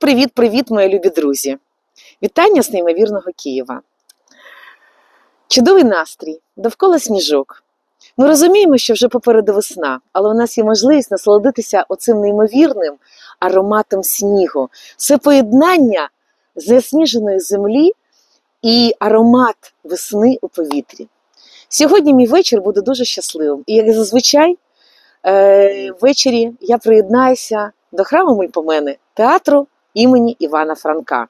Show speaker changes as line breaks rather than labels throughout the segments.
Привіт, привіт, привіт, мої любі друзі! Вітання з неймовірного Києва. Чудовий настрій, довкола сніжок. Ми розуміємо, що вже попереду весна, але у нас є можливість насолодитися оцим неймовірним ароматом снігу. Це поєднання засніженої землі і аромат весни у повітрі. Сьогодні мій вечір буде дуже щасливим. І як зазвичай, е, ввечері я приєднаюся до храму Мульпомени театру імені Івана Франка.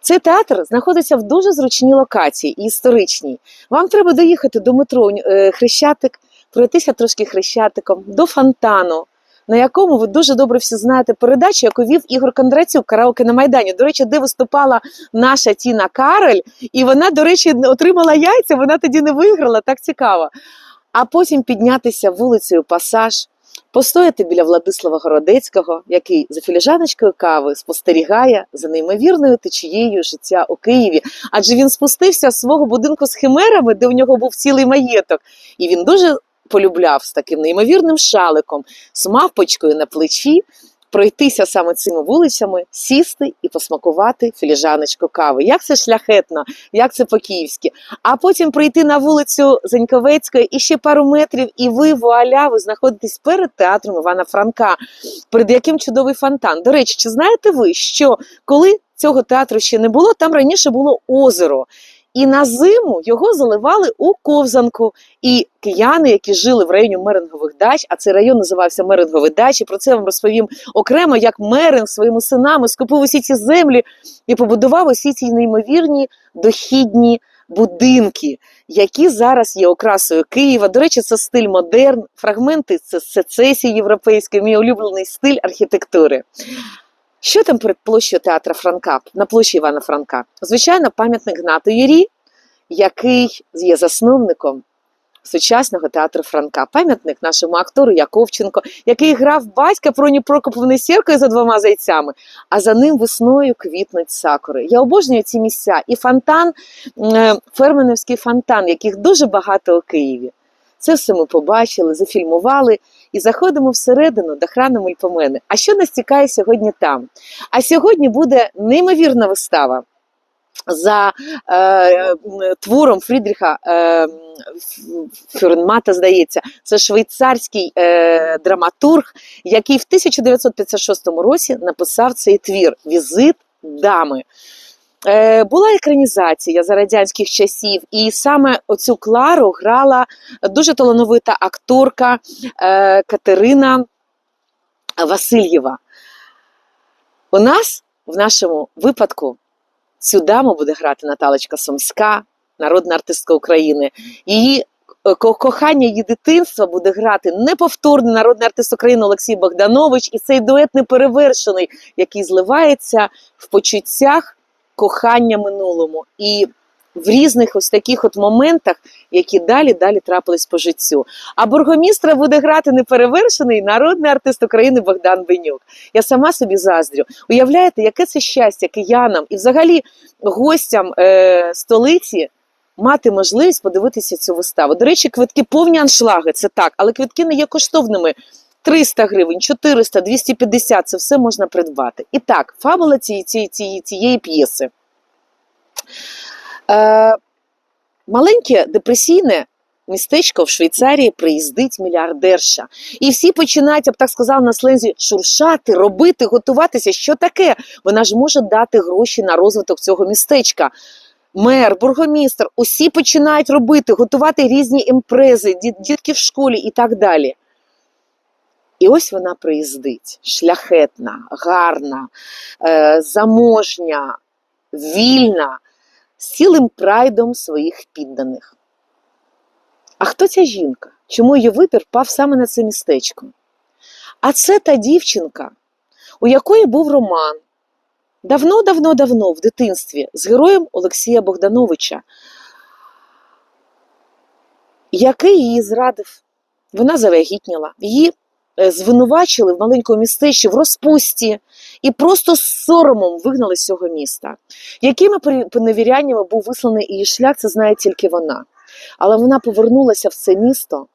Цей театр знаходиться в дуже зручній локації і історичній. Вам треба доїхати до метро е, Хрещатик, пройтися трошки хрещатиком, до фонтану, на якому ви дуже добре всі знаєте передачу, яку вів Ігор Кондратюк караоке на Майдані. До речі, де виступала наша Тіна Карель, і вона, до речі, отримала яйця, вона тоді не виграла, так цікаво. А потім піднятися вулицею Пасаж, постояти біля Владислава Городецького, який за філіжаночкою кави спостерігає за неймовірною течією життя у Києві. Адже він спустився з свого будинку з химерами, де у нього був цілий маєток, і він дуже полюбляв з таким неймовірним шаликом, з мавпочкою на плечі. Пройтися саме цими вулицями, сісти і посмакувати філіжаночку кави. Як це шляхетно, як це по-київськи. А потім прийти на вулицю Заньковецької і ще пару метрів, і ви вуаля, ви знаходитесь перед театром Івана Франка, перед яким чудовий фонтан. До речі, чи знаєте ви, що коли цього театру ще не було, там раніше було озеро. І на зиму його заливали у ковзанку. І кияни, які жили в районі Мерингових дач, а цей район називався Мерингові дачі. Про це я вам розповім окремо, як Меринг своїми синами скупив усі ці землі і побудував усі ці неймовірні дохідні будинки, які зараз є окрасою Києва. До речі, це стиль модерн, фрагменти це сецесії європейської, мій улюблений стиль архітектури. Що там перед площею театра Франка, на площі Івана Франка? Звичайно, пам'ятник Гнату Юрі, який є засновником сучасного театру Франка. Пам'ятник нашому актору Яковченко, який грав батька Проні Прокоповни сіркою за двома зайцями, а за ним весною квітнуть сакури. Я обожнюю ці місця. І фонтан, е, Ферменівський фонтан, яких дуже багато у Києві. Це все ми побачили, зафільмували і заходимо всередину до храну Мульпомени. А що нас цікає сьогодні там? А сьогодні буде неймовірна вистава за е, твором Фрідріха е, Фюрнмата, здається, це швейцарський е, драматург, який в 1956 році написав цей твір Візит дами. Е, була екранізація за радянських часів, і саме оцю Клару грала дуже талановита акторка е, Катерина Васильєва. У нас в нашому випадку цю даму буде грати Наталочка Сумська, народна артистка України. Її е, кохання її дитинства буде грати неповторний народний артист України Олексій Богданович, і цей дует неперевершений, який зливається в почуттях кохання минулому. І в різних ось таких от моментах, які далі далі трапились по життю. А бургомістра буде грати неперевершений народний артист України Богдан Бенюк. Я сама собі заздрю. Уявляєте, яке це щастя киянам і взагалі гостям е, столиці. Мати можливість подивитися цю виставу. До речі, квитки повні аншлаги, це так, але квитки не є коштовними. 300 гривень, 400, 250 це все можна придбати. І так, фабула цієї, цієї, цієї п'єси. Е, Маленьке депресійне містечко в Швейцарії приїздить мільярдерша. І всі починають, я б так сказала, на слензі шуршати, робити, готуватися. Що таке? Вона ж може дати гроші на розвиток цього містечка. Мер, бургомістр, усі починають робити, готувати різні імпрези, дітки в школі і так далі. І ось вона приїздить шляхетна, гарна, е, заможня, вільна, з цілим прайдом своїх підданих. А хто ця жінка? Чому її вибір пав саме на це містечко? А це та дівчинка, у якої був роман давно-давно-давно в дитинстві з героєм Олексія Богдановича, який її зрадив. Вона завагітніла. Її звинувачили в маленькому містечі в розпусті і просто з соромом вигнали з цього міста. Якими поневіряннями був висланий її шлях, це знає тільки вона. Але вона повернулася в це місто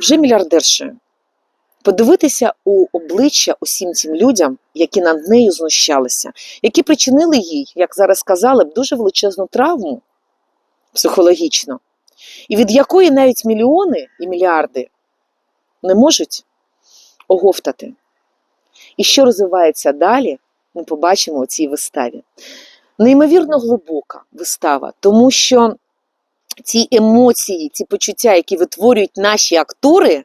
вже мільярдершею. подивитися у обличчя усім цим людям, які над нею знущалися, які причинили їй, як зараз сказали, б, дуже величезну травму психологічно, і від якої навіть мільйони і мільярди не можуть оговтати. І що розвивається далі, ми побачимо у цій виставі. Неймовірно глибока вистава, тому що ці емоції, ці почуття, які витворюють наші актори,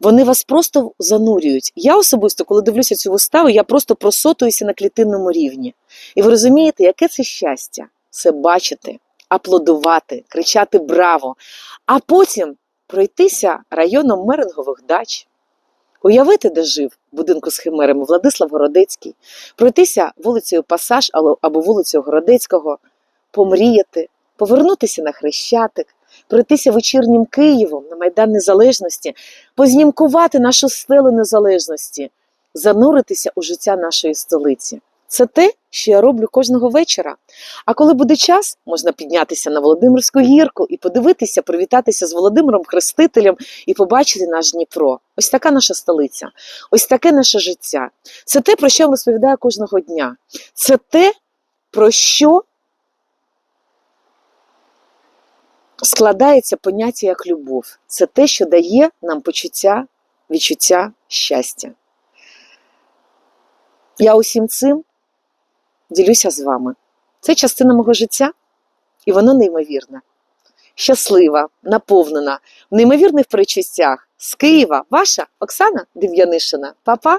вони вас просто занурюють. Я особисто, коли дивлюся цю виставу, я просто просотуюся на клітинному рівні. І ви розумієте, яке це щастя це бачити, аплодувати, кричати Браво! А потім пройтися районом мерингових дач, уявити, де жив будинку з химерами Владислав Городецький, пройтися вулицею Пасаж або вулицею Городецького, помріяти, повернутися на Хрещатик, пройтися вечірнім Києвом на Майдан Незалежності, познімкувати нашу стелу незалежності, зануритися у життя нашої столиці. Це те, що я роблю кожного вечора. А коли буде час, можна піднятися на Володимирську гірку і подивитися, привітатися з Володимиром Хрестителем і побачити наш Дніпро. Ось така наша столиця, ось таке наше життя. Це те, про що я розповідаю кожного дня. Це те, про що складається поняття як любов. Це те, що дає нам почуття, відчуття щастя. Я усім цим ділюся з вами. Це частина мого життя, і воно неймовірне. Щаслива, наповнена, в неймовірних причастях З Києва, ваша Оксана Дев'янишина. Па-па!